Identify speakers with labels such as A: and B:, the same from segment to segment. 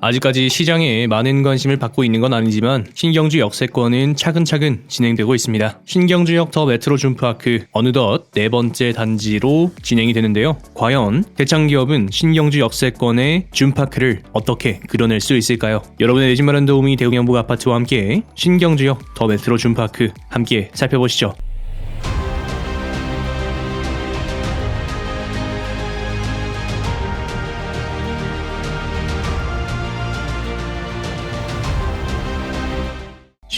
A: 아직까지 시장에 많은 관심을 받고 있는 건 아니지만 신경주 역세권은 차근차근 진행되고 있습니다. 신경주역 더 메트로 준파크 어느덧 네 번째 단지로 진행이 되는데요. 과연 대창기업은 신경주 역세권의 준파크를 어떻게 그려낼 수 있을까요? 여러분의 내집 마련 도우미 대웅양복 아파트와 함께 신경주역 더 메트로 준파크 함께 살펴보시죠.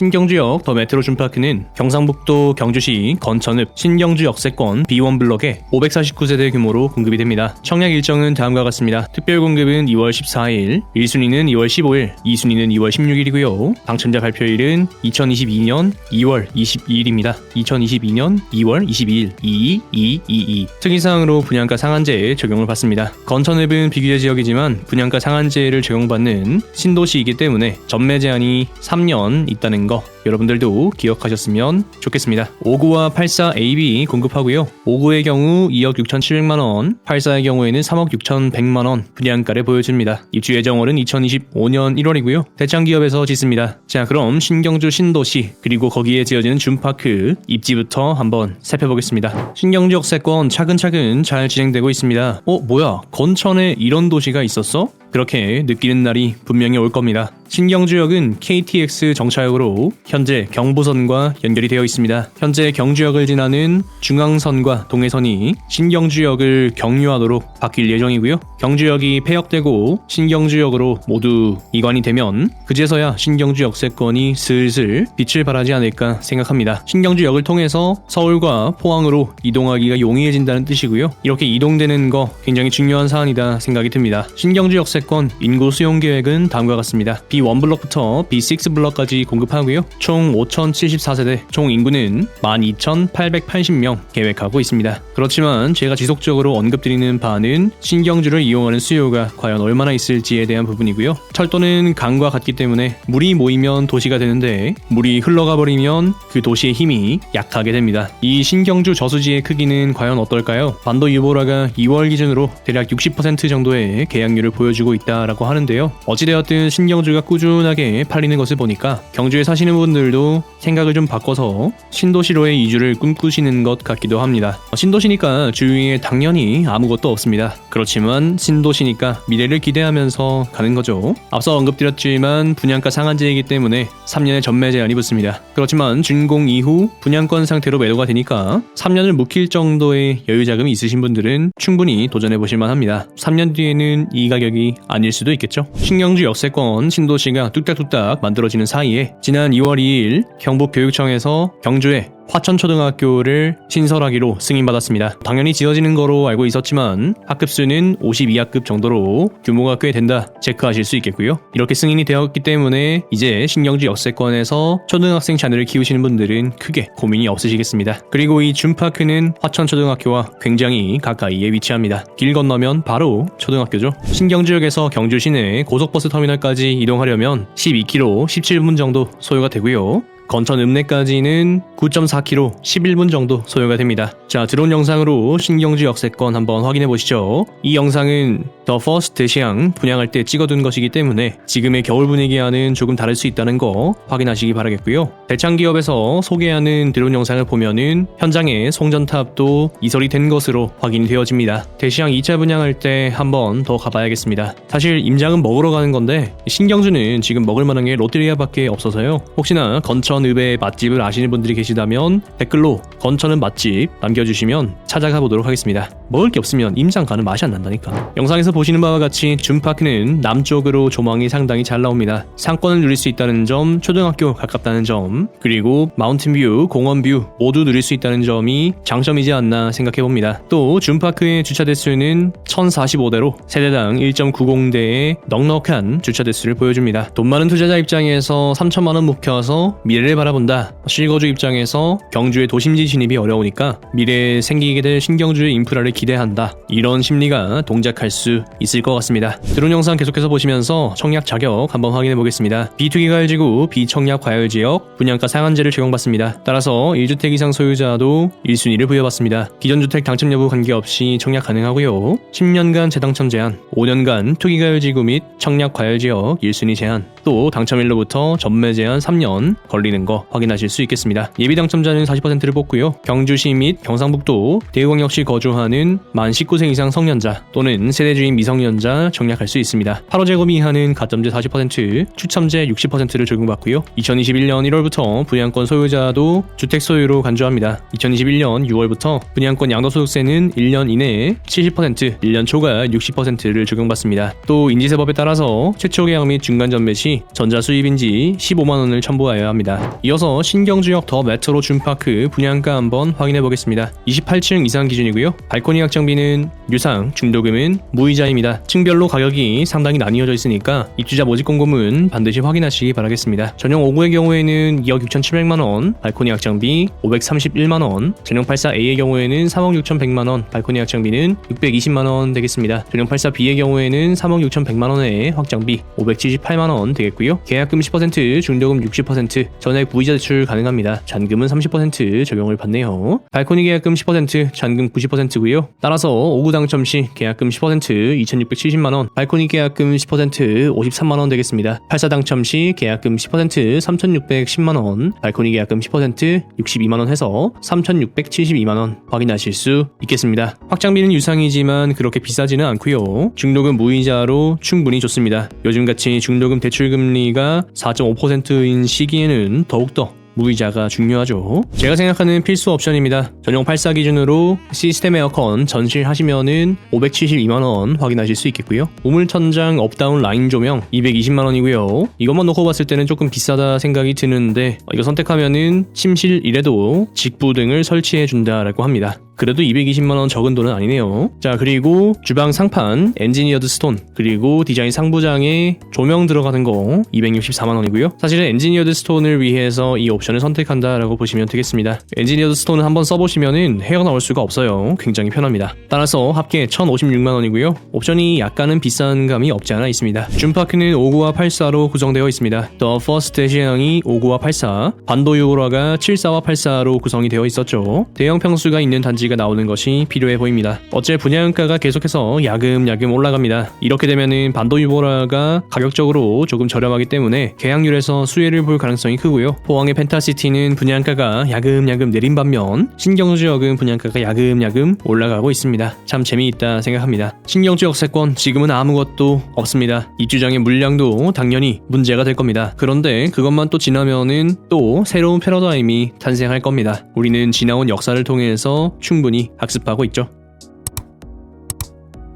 A: 신경주역 더 메트로 준파크는 경상북도 경주시 건천읍 신경주 역세권 B1 블럭에 549세대 규모로 공급이 됩니다. 청약 일정은 다음과 같습니다. 특별 공급은 2월 14일, 1순위는 2월 15일, 2순위는 2월 16일이고요. 당첨자 발표일은 2022년 2월 22일입니다. 2022년 2월 22일 2222 특이사항으로 분양가 상한제에 적용을 받습니다. 건천읍은 비규제 지역이지만 분양가 상한제를 적용받는 신도시이기 때문에 전매 제한이 3년 있다는 거 여러분들도 기억하셨으면 좋겠습니다. 59와 84 AB 공급하고요. 59의 경우 2억 6,700만 원, 84의 경우에는 3억 6,100만 원 분양가를 보여줍니다. 입주 예정월은 2025년 1월이고요. 대창 기업에서 짓습니다. 자, 그럼 신경주 신도시 그리고 거기에 지어지는 준파크 입지부터 한번 살펴보겠습니다. 신경주 역세권 차근차근 잘 진행되고 있습니다. 어, 뭐야? 건천에 이런 도시가 있었어? 그렇게 느끼는 날이 분명히 올 겁니다. 신경주역은 KTX 정차역으로 현재 경부선과 연결이 되어 있습니다. 현재 경주역을 지나는 중앙선과 동해선이 신경주역을 경유하도록 바뀔 예정이고요. 경주역이 폐역되고 신경주역으로 모두 이관이 되면 그제서야 신경주 역세권이 슬슬 빛을 발하지 않을까 생각합니다. 신경주역을 통해서 서울과 포항으로 이동하기가 용이해진다는 뜻이고요. 이렇게 이동되는 거 굉장히 중요한 사안이다 생각이 듭니다. 신경주 역세 권 인구 수용 계획은 다음과 같습니다. B1 블럭부터 B6 블럭까지 공급하고요. 총 5,074세대, 총 인구는 12,880명 계획하고 있습니다. 그렇지만 제가 지속적으로 언급드리는 바는 신경주를 이용하는 수요가 과연 얼마나 있을지에 대한 부분이고요. 철도는 강과 같기 때문에 물이 모이면 도시가 되는데 물이 흘러가 버리면 그 도시의 힘이 약하게 됩니다. 이 신경주 저수지의 크기는 과연 어떨까요? 반도 유보라가 2월 기준으로 대략 60% 정도의 계약률을 보여주고 있다라고 하는데요. 어찌되었든 신경주가 꾸준하게 팔리는 것을 보니까 경주에 사시는 분들도 생각을 좀 바꿔서 신도시로의 이주를 꿈꾸시는 것 같기도 합니다. 신도시니까 주위에 당연히 아무것도 없습니다. 그렇지만 신도시니까 미래를 기대하면서 가는 거죠. 앞서 언급드렸지만 분양가 상한제이기 때문에 3년의 전매 제한이 붙습니다. 그렇지만 준공 이후 분양권 상태로 매도가 되니까 3년을 묵힐 정도의 여유 자금이 있으신 분들은 충분히 도전해 보실 만합니다. 3년 뒤에는 이 가격이 아닐 수도 있겠죠. 신경주 역세권 신도시가 뚝딱뚝딱 만들어지는 사이에 지난 2월 2일 경북교육청에서 경주에 화천초등학교를 신설하기로 승인받았습니다. 당연히 지어지는 거로 알고 있었지만 학급수는 52학급 정도로 규모가 꽤 된다 체크하실 수 있겠고요. 이렇게 승인이 되었기 때문에 이제 신경주 역세권에서 초등학생 자녀를 키우시는 분들은 크게 고민이 없으시겠습니다. 그리고 이 준파크는 화천초등학교와 굉장히 가까이에 위치합니다. 길 건너면 바로 초등학교죠. 신경주역에서 경주 시내 고속버스 터미널까지 이동하려면 12km 17분 정도 소요가 되고요. 건천 읍내까지는 9.4km 11분 정도 소요가 됩니다. 자, 드론 영상으로 신경주 역세권 한번 확인해 보시죠. 이 영상은 더 퍼스트 시향 분양할 때 찍어둔 것이기 때문에 지금의 겨울 분위기와는 조금 다를 수 있다는 거 확인하시기 바라겠고요. 대창 기업에서 소개하는 드론 영상을 보면은 현장에 송전탑도 이설이 된 것으로 확인이 되어집니다. 대시향 2차 분양할 때 한번 더 가봐야겠습니다. 사실 임장은 먹으러 가는 건데 신경주는 지금 먹을 만한 게 롯데리아밖에 없어서요. 혹시나 건천 읍의 맛집을 아시는 분들이 계시다면 댓글로 건천은 맛집 남겨주시면 찾아가 보도록 하겠습니다. 먹을 게 없으면 임장 가는 맛이 안 난다니까. 영상에서 보시는 바와 같이 준파크는 남쪽으로 조망이 상당히 잘 나옵니다. 상권을 누릴 수 있다는 점, 초등학교 가깝다는 점, 그리고 마운틴뷰, 공원뷰 모두 누릴 수 있다는 점이 장점이지 않나 생각해 봅니다. 또 준파크의 주차 대수는 1045대로 세대당 1.90대의 넉넉한 주차 대수를 보여줍니다. 돈 많은 투자자 입장에서 3천만 원 묵혀서 미래를 미래를 바라본다. 실거주 입장에서 경주의 도심지 진입이 어려우니까 미래에 생기게 될 신경주의 인프라를 기대한다. 이런 심리가 동작할 수 있을 것 같습니다. 드론 영상 계속해서 보시면서 청약 자격 한번 확인해 보겠습니다. 비투기 과열지구 비청약 과열지역 분양가 상한제를 적용받습니다. 따라서 1주택 이상 소유자도 1순위를 부여받습니다. 기존 주택 당첨 여부 관계없이 청약 가능하고요. 10년간 재당첨 제한, 5년간 투기 과열지구 및 청약 과열지역 1순위 제한, 또 당첨일로부터 전매 제한 3년 걸리 는 거 확인하실 수 있겠습니다. 예비 당첨자는 40%를 뽑고요. 경주시 및 경상북도 대구광역시 거주하는 만 19세 이상 성년자 또는 세대 주인 미성년자 청약할 수 있습니다. 8호 제곱 이하는 가점제 40%, 추첨제 60%를 적용받고요. 2021년 1월부터 분양권 소유자도 주택 소유로 간주합니다. 2021년 6월부터 분양권 양도소득세는 1년 이내에 70%, 1년 초과 60%를 적용받습니다. 또 인지세법에 따라서 최초 계약 및 중간 전매 시 전자 수입인지 15만 원을 첨부하여야 합니다. 이어서 신경주역 더 메트로 준파크 분양가 한번 확인해 보겠습니다. 28층 이상 기준이고요. 발코니 확장비는 유상, 중도금은 무이자입니다. 층별로 가격이 상당히 나뉘어져 있으니까 입주자 모집 공고문 반드시 확인하시기 바라겠습니다. 전용 5구의 경우에는 2억 6,700만 원, 발코니 확장비 531만 원, 전용 84A의 경우에는 3억 6,100만 원, 발코니 확장비는 620만 원 되겠습니다. 전용 84B의 경우에는 3억 6,100만 원의 확장비 578만 원 되겠고요. 계약금 10%, 중도금 60%, 전액 무이자 대출 가능합니다. 잔금은 30% 적용을 받네요. 발코니 계약금 10%, 잔금 90%고요. 따라서 5구 당첨 시 계약금 10% 2,670만 원, 발코니 계약금 10% 53만 원 되겠습니다. 84 당첨 시 계약금 10% 3,610만 원, 발코니 계약금 10% 62만 원 해서 3,672만 원 확인하실 수 있겠습니다. 확장비는 유상이지만 그렇게 비싸지는 않고요. 중도금 무이자로 충분히 좋습니다. 요즘같이 중도금 대출 금리가 4.5%인 시기에는 더욱더 무이자가 중요하죠. 제가 생각하는 필수 옵션입니다. 전용 84 기준으로 시스템 에어컨 전실하시면은 572만원 확인하실 수 있겠고요. 우물 천장 업다운 라인 조명 220만원이고요. 이것만 놓고 봤을 때는 조금 비싸다 생각이 드는데 이거 선택하면은 침실이라도 직부 등을 설치해 준다라고 합니다. 그래도 220만원 적은 돈은 아니네요. 자, 그리고 주방 상판, 엔지니어드 스톤, 그리고 디자인 상부장에 조명 들어가는 거 264만원이고요. 사실은 엔지니어드 스톤을 위해서 이 옵션을 선택한다라고 보시면 되겠습니다. 엔지니어드 스톤을 한번 써보시면은 헤어나올 수가 없어요. 굉장히 편합니다. 따라서 합계 1056만원이고요. 옵션이 약간은 비싼 감이 없지 않아 있습니다. 줌파크는 59와 84로 구성되어 있습니다. 더 퍼스트 대시형이 59와 84, 반도 유보라가 74와 84로 구성이 되어 있었죠. 대형 평수가 있는 단지가 나오는 것이 필요해 보입니다. 어째 분양가가 계속해서 야금야금 올라갑니다. 이렇게 되면은 반도 유보라가 가격적으로 조금 저렴하기 때문에 계약률에서 수혜를 볼 가능성이 크고요. 포항의 펜타시티는 분양가가 야금야금 내린 반면 신경주 역은 분양가가 야금야금 올라가고 있습니다. 참 재미있다 생각합니다. 신경주 역세권 지금은 아무것도 없습니다. 입주장의 물량도 당연히 문제가 될 겁니다. 그런데 그것만 또 지나면은 또 새로운 패러다임이 탄생할 겁니다. 우리는 지나온 역사를 통해서 충분히 학습하고 있죠.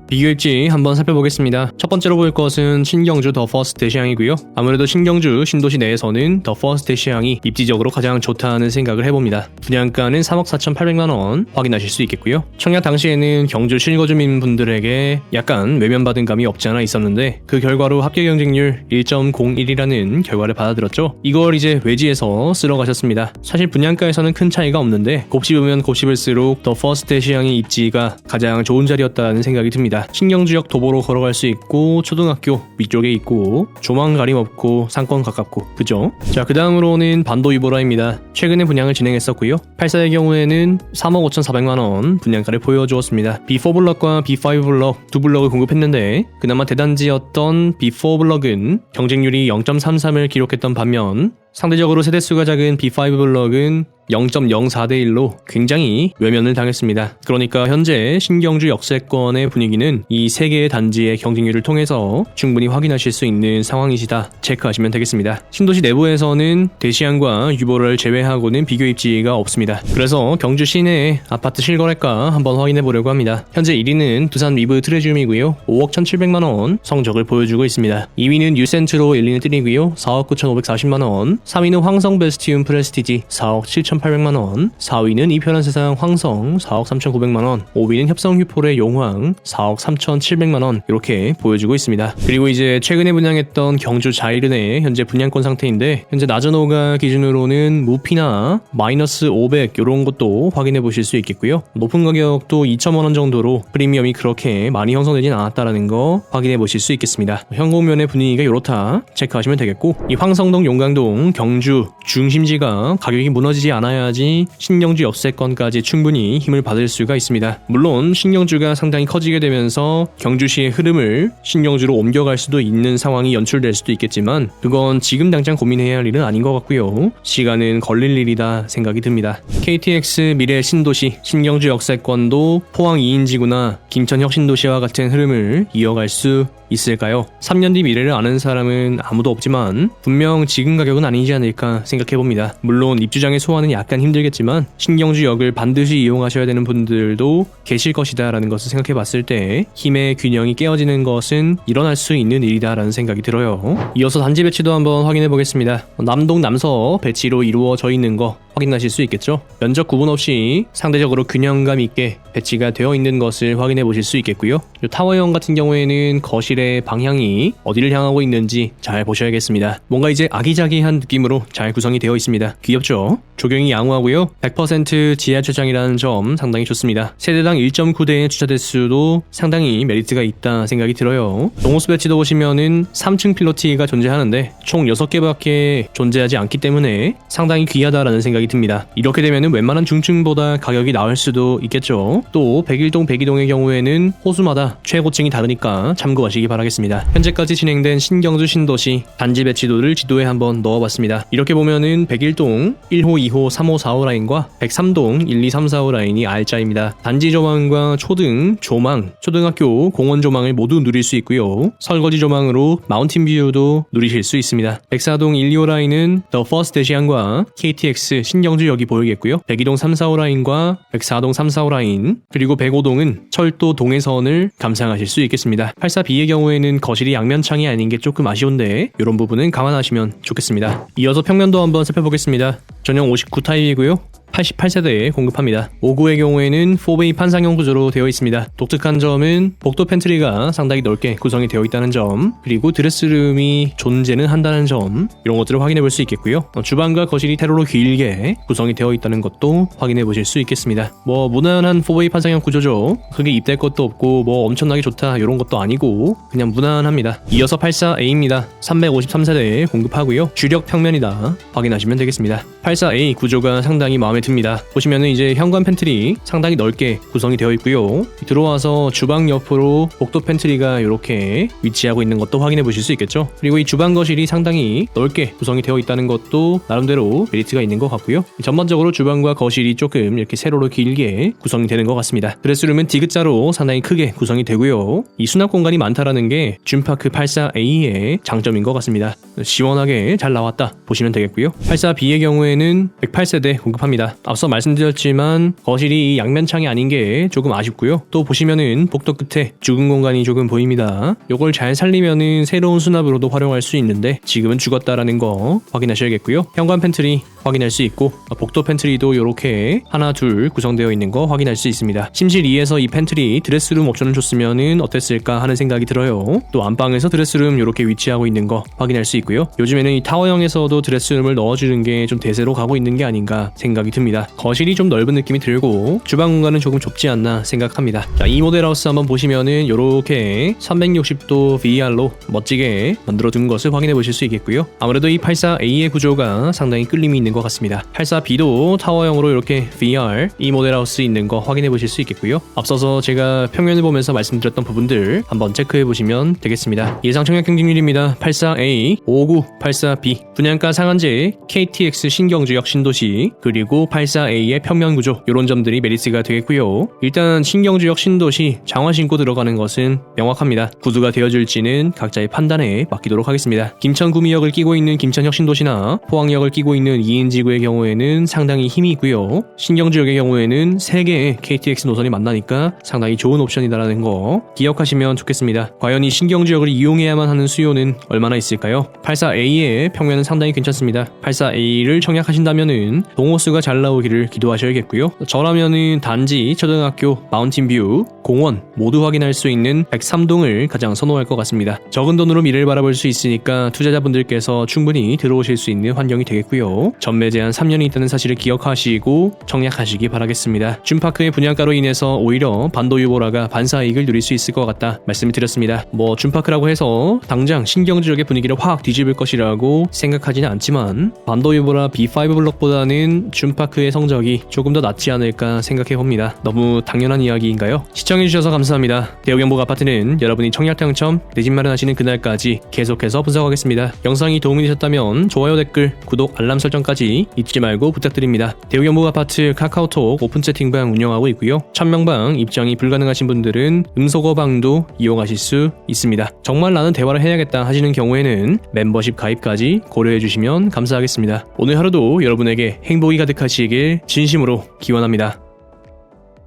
A: 비교일지 한번 살펴보겠습니다. 첫 번째로 볼 것은 신경주 더 퍼스트 시향이고요. 아무래도 신경주 신도시 내에서는 더 퍼스트 시향이 입지적으로 가장 좋다는 생각을 해봅니다. 분양가는 3억 4,800만 원 확인하실 수 있겠고요. 청약 당시에는 경주 실거주민 분들에게 약간 외면받은 감이 없지 않아 있었는데 그 결과로 합격 경쟁률 1.01이라는 결과를 받아들었죠. 이걸 이제 외지에서 쓸어 가셨습니다. 사실 분양가에서는 큰 차이가 없는데 곱씹으면 곱씹을수록 더 퍼스트 시향의 입지가 가장 좋은 자리였다는 생각이 듭니다. 신경주역 도보로 걸어갈 수 있고 초등학교 위쪽에 있고 조망 가림 없고 상권 가깝고 그죠? 자 그 다음으로는 반도 유보라입니다. 최근에 분양을 진행했었고요. 84의 경우에는 3억 5,400만원 분양가를 보여주었습니다. B4 블럭과 B5 블럭 두 블럭을 공급했는데 그나마 대단지였던 B4 블럭은 경쟁률이 0.33을 기록했던 반면 상대적으로 세대수가 작은 B5 블럭은 0.04대 1로 굉장히 외면을 당했습니다. 그러니까 현재 신경주 역세권의 분위기는 이 세 개의 단지의 경쟁률을 통해서 충분히 확인하실 수 있는 상황이시다 체크하시면 되겠습니다. 신도시 내부에서는 대시안과 유보를 제외하고는 비교 입지가 없습니다. 그래서 경주 시내의 아파트 실거래가 한번 확인해 보려고 합니다. 현재 1위는 두산 위브 트레지움이고요. 5억 1,700만 원 성적을 보여주고 있습니다. 2위는 유센트로 1, 2는 3이고요. 4억 9,540만 원. 3위는 황성 베스티움 프레스티지 4억 7천 4,800만원, 4위는 이편한 세상 황성 4억 3,900만원, 5위는 협성 휴폴의 용황 4억 3,700만원 이렇게 보여주고 있습니다. 그리고 이제 최근에 분양했던 경주 자이른의 현재 분양권 상태인데 현재 나저노가 기준으로는 무피나 마이너스 500 이런 것도 확인해 보실 수 있겠고요. 높은 가격도 2천만 원 정도로 프리미엄이 그렇게 많이 형성되진 않았다라는 거 확인해 보실 수 있겠습니다. 현공면의 분위기가 이렇다 체크하시면 되겠고 이 황성동 용강동 경주 중심지가 가격이 무너지지 않아 야지 신경주 역세권까지 충분히 힘을 받을 수가 있습니다. 물론 신경주가 상당히 커지게 되면서 경주시의 흐름을 신경주로 옮겨갈 수도 있는 상황이 연출될 수도 있겠지만 그건 지금 당장 고민해야 할 일은 아닌 것 같고요. 시간은 걸릴 일이다 생각이 듭니다. KTX 미래 신도시 신경주 역세권도 포항 2인지구나 김천 혁신도시와 같은 흐름을 이어갈 수 있을까요? 3년 뒤 미래를 아는 사람은 아무도 없지만 분명 지금 가격은 아니지 않을까 생각해봅니다. 물론 입주장의 소화는 약간 힘들겠지만 신경주 역을 반드시 이용하셔야 되는 분들도 계실 것이다 라는 것을 생각해봤을 때 힘의 균형이 깨어지는 것은 일어날 수 있는 일이다 라는 생각이 들어요. 이어서 단지 배치도 한번 확인해 보겠습니다. 남동 남서 배치로 이루어져 있는 거 확인하실 수 있겠죠. 면적 구분 없이 상대적으로 균형감 있게 배치가 되어 있는 것을 확인해 보실 수 있겠고요. 이 타워형 같은 경우에는 거실의 방향이 어디를 향하고 있는지 잘 보셔야겠습니다. 뭔가 이제 아기자기한 느낌으로 잘 구성이 되어 있습니다. 귀엽죠? 조경이 양호하고요. 100% 지하 주차장이라는 점 상당히 좋습니다. 세대당 1.9대의 주차 대수도 상당히 메리트가 있다 생각이 들어요. 동호수 배치도 보시면은 3층 필로티가 존재하는데 총 6개밖에 존재하지 않기 때문에 상당히 귀하다라는 생각이 듭니다. 이렇게 되면은 웬만한 중층보다 가격이 나을 수도 있겠죠. 또 101동, 102동의 경우에는 호수마다 최고층이 다르니까 참고하시기 바라겠습니다. 현재까지 진행된 신경주 신도시 단지 배치도를 지도에 한번 넣어봤습니다. 이렇게 보면은 101동 1호, 2호, 3호, 4호 라인과 103동 1, 2, 3, 4호 라인이 R자입니다. 단지 조망과 초등, 조망, 초등학교 공원 조망을 모두 누릴 수 있고요. 설거지 조망으로 마운틴 뷰도 누리실 수 있습니다. 104동 1, 2호 라인은 더 퍼스트 대시안과 KTX 신 경주역이 보이겠고요. 102동 3, 4호 라인과 104동 3, 4호 라인 그리고 105동은 철도 동해선을 감상하실 수 있겠습니다. 84B의 경우에는 거실이 양면창이 아닌 게 조금 아쉬운데 이런 부분은 감안하시면 좋겠습니다. 이어서 평면도 한번 살펴보겠습니다. 전용 59 타입이고요. 88세대에 공급합니다. 59의 경우에는 4베이 판상형 구조로 되어 있습니다. 독특한 점은 복도 팬트리가 상당히 넓게 구성이 되어 있다는 점, 그리고 드레스룸이 존재는 한다는 점, 이런 것들을 확인해 볼 수 있겠고요. 어, 주방과 거실이 세로로 길게 구성이 되어 있다는 것도 확인해 보실 수 있겠습니다. 뭐 무난한 4베이 판상형 구조죠. 크게 입될 것도 없고 뭐 엄청나게 좋다 이런 것도 아니고 그냥 무난합니다. 이어서 84A입니다. 353세대에 공급하고요. 주력 평면이다. 확인하시면 되겠습니다. 84A 구조가 상당히 마음에 듭니다. 보시면은 이제 현관 팬트리 상당히 넓게 구성이 되어 있고요. 들어와서 주방 옆으로 복도 팬트리가 이렇게 위치하고 있는 것도 확인해 보실 수 있겠죠. 그리고 이 주방 거실이 상당히 넓게 구성이 되어 있다는 것도 나름대로 메리트가 있는 것 같고요. 전반적으로 주방과 거실이 조금 이렇게 세로로 길게 구성이 되는 것 같습니다. 드레스룸은 디귿자로 상당히 크게 구성이 되고요. 이 수납 공간이 많다라는 게 줌파크 84A의 장점인 것 같습니다. 시원하게 잘 나왔다 보시면 되겠고요. 84B의 경우에는 108세대 공급합니다. 앞서 말씀드렸지만 거실이 이 양면 창이 아닌 게 조금 아쉽고요. 또 보시면은 복도 끝에 죽은 공간이 조금 보입니다. 요걸 잘 살리면은 새로운 수납으로도 활용할 수 있는데 지금은 죽었다라는 거 확인하셔야겠고요. 현관 팬트리 확인할 수 있고 복도 팬트리도 이렇게 하나 둘 구성되어 있는 거 확인할 수 있습니다. 침실 2에서 이 팬트리 드레스룸 옵션을 줬으면은 어땠을까 하는 생각이 들어요. 또 안방에서 드레스룸 이렇게 위치하고 있는 거 확인할 수 있고요. 요즘에는 이 타워형에서도 드레스룸을 넣어주는 게 좀 대세로 가고 있는 게 아닌가 생각이 듭니다. 거실이 좀 넓은 느낌이 들고 주방 공간은 조금 좁지 않나 생각합니다. 자, 이 모델 하우스 한번 보시면은 이렇게 360도 VR로 멋지게 만들어 둔 것을 확인해 보실 수 있겠고요. 아무래도 이 84A의 구조가 상당히 끌림이 있는 것 같습니다. 84B도 타워형으로 이렇게 VR 이 모델 하우스 있는 거 확인해 보실 수 있겠고요. 앞서서 제가 평면을 보면서 말씀드렸던 부분들 한번 체크해 보시면 되겠습니다. 예상 청약 경쟁률입니다. 84A, 59, 84B 분양가 상한제, KTX 신경주역 신도시 그리고 84A의 평면 구조 이런 점들이 메리트가 되겠고요. 일단 신경주역 신도시 장화 신고 들어가는 것은 명확합니다. 구두가 되어줄지는 각자의 판단에 맡기도록 하겠습니다. 김천 구미역을 끼고 있는 김천역 신도시나 포항역을 끼고 있는 이인지구의 경우에는 상당히 힘이 있고요. 신경주역의 경우에는 3개의 KTX 노선이 만나니까 상당히 좋은 옵션이다라는 거 기억하시면 좋겠습니다. 과연 이 신경주역을 이용해야만 하는 수요는 얼마나 있을까요? 84A의 평면은 상당히 괜찮습니다. 84A를 청약하신다면은 동호수가 잘잘 나오기를 기도하셔야겠고요. 저라면은 단지, 초등학교, 마운틴뷰, 공원 모두 확인할 수 있는 103동을 가장 선호할 것 같습니다. 적은 돈으로 미래를 바라볼 수 있으니까 투자자분들께서 충분히 들어오실 수 있는 환경이 되겠고요. 전매 제한 3년이 있다는 사실을 기억하시고 청약하시기 바라겠습니다. 줌파크의 분양가로 인해서 오히려 반도 유보라가 반사이익을 누릴 수 있을 것 같다 말씀을 드렸습니다. 뭐 줌파크라고 해서 당장 신경주 지역의 분위기를 확 뒤집을 것이라고 생각하지는 않지만 반도 유보라 B5 블럭보다는 줌파크 의 성적이 조금 더 낫지 않을까 생각해 봅니다. 너무 당연한 이야기인가요? 시청해주셔서 감사합니다. 대우경복 아파트는 여러분이 청약 당첨, 내 집 마련하시는 그날까지 계속해서 분석하겠습니다. 영상이 도움이 되셨다면 좋아요, 댓글, 구독, 알람 설정까지 잊지 말고 부탁드립니다. 대우경복 아파트 카카오톡 오픈 채팅방 운영하고 있고요. 천명방 입장이 불가능하신 분들은 음소거방도 이용하실 수 있습니다. 정말 나는 대화를 해야겠다 하시는 경우에는 멤버십 가입까지 고려해 주시면 감사하겠습니다. 오늘 하루도 여러분에게 행복이 가득하 시길 진심으로 기원합니다.